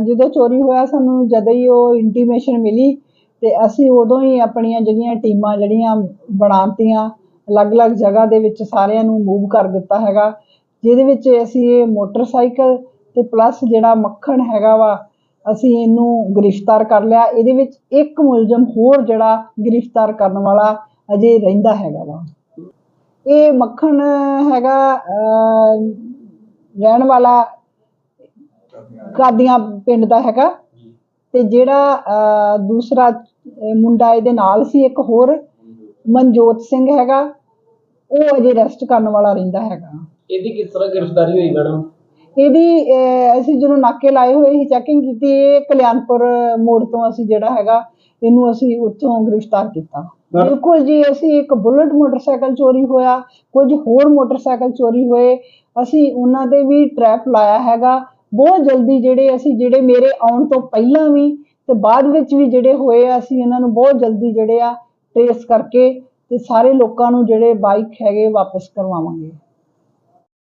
ਜਦੋਂ ਚੋਰੀ ਹੋਇਆ, ਸਾਨੂੰ ਜਦੋਂ ਹੀ ਉਹ ਇੰਟੀਮੇਸ਼ਨ ਮਿਲੀ ਤੇ ਅਸੀਂ ਉਦੋਂ ਹੀ ਆਪਣੀਆਂ ਜਿਹੜੀਆਂ ਟੀਮਾਂ ਜਿਹੜੀਆਂ ਬਣਾਤੀਆਂ, ਅਲੱਗ-ਅਲੱਗ ਜਗ੍ਹਾ ਦੇ ਵਿੱਚ ਸਾਰਿਆਂ ਨੂੰ ਮੂਵ ਕਰ ਦਿੱਤਾ ਹੈਗਾ, ਜਿਹਦੇ ਵਿੱਚ ਅਸੀਂ ਇਹ ਮੋਟਰਸਾਈਕਲ ਤੇ ਪਲੱਸ ਜਿਹੜਾ ਮੱਖਣ ਹੈਗਾ ਵਾ, ਅਸੀਂ ਇਹਨੂੰ ਗ੍ਰਿਫਤਾਰ ਕਰ ਲਿਆ। ਇਹਦੇ ਵਿੱਚ ਇੱਕ ਮੁਲਜ਼ਮ ਹੋਰ ਜਿਹੜਾ ਗ੍ਰਿਫਤਾਰ ਕਰਨ ਵਾਲਾ ਅਜੇ ਰਹਿੰਦਾ ਹੈਗਾ ਵਾ। ਇਹ ਮੱਖਣ ਹੈਗਾ ਰਹਿਣ ਵਾਲਾ ਕਾਦੀਆਂ ਪਿੰਡ ਦਾ ਹੈਗਾ। ਤੇ ਜਿਹੜਾ ਦੂਸਰਾ ਮੁੰਡਾ ਇਹਦੇ ਨਾਲ ਸੀ ਇੱਕ ਹੋਰ ਮਨਜੋਤ ਸਿੰਘ ਹੈਗਾ। ਉਹ ਅਜੇ ਰੈਸਟ ਕਰਨ ਵਾਲਾ ਰਹਿੰਦਾ ਹੈਗਾ। ਇਹਦੀ ਕਿਸ ਤਰ੍ਹਾਂ ਗ੍ਰਿਫਤਾਰੀ ਹੋਈ ਮੈਡਮ? ਇਹਦੀ ਅਸੀਂ ਜਦੋਂ ਨਾਕੇ ਲਾਏ ਹੋਏ ਸੀ ਚੈਕਿੰਗ ਕੀਤੀ ਇਹ ਕਲਿਆਣਪੁਰ ਮੋੜ ਤੋਂ ਅਸੀਂ ਜਿਹੜਾ ਹੈਗਾ ਇਹਨੂੰ ਅਸੀਂ ਉੱਥੋਂ ਗ੍ਰਿਫਤਾਰ ਕੀਤਾ। ਬਿਲਕੁਲ ਜੀ ਅਸੀਂ ਇੱਕ ਬੁਲਟ ਮੋਟਰਸਾਈਕਲ ਚੋਰੀ ਹੋਇਆ ਕੁਝ ਹੋਰ ਮੋਟਰਸਾਈਕਲ ਚੋਰੀ ਹੋਏ। ਅਸੀਂ ਉਹਨਾਂ ਤੇ ਵੀ ਟ੍ਰੈਪ ਲਾਇਆ ਹੈਗਾ। ਬਹੁਤ ਜਲਦੀ ਜਿਹੜੇ ਅਸੀਂ ਜਿਹੜੇ ਮੇਰੇ ਆਉਣ ਤੋਂ ਪਹਿਲਾਂ ਵੀ ਤੇ ਬਾਅਦ ਵਿੱਚ ਵੀ ਜਿਹੜੇ ਹੋਏ ਆ, ਅਸੀਂ ਇਹਨਾਂ ਨੂੰ ਬਹੁਤ ਜਲਦੀ ਜਿਹੜੇ ਆ ਟ੍ਰੇਸ ਕਰਕੇ ਤੇ ਸਾਰੇ ਲੋਕਾਂ ਨੂੰ ਜਿਹੜੇ ਬਾਈਕ ਹੈਗੇ ਵਾਪਸ ਕਰਵਾਵਾਂਗੇ।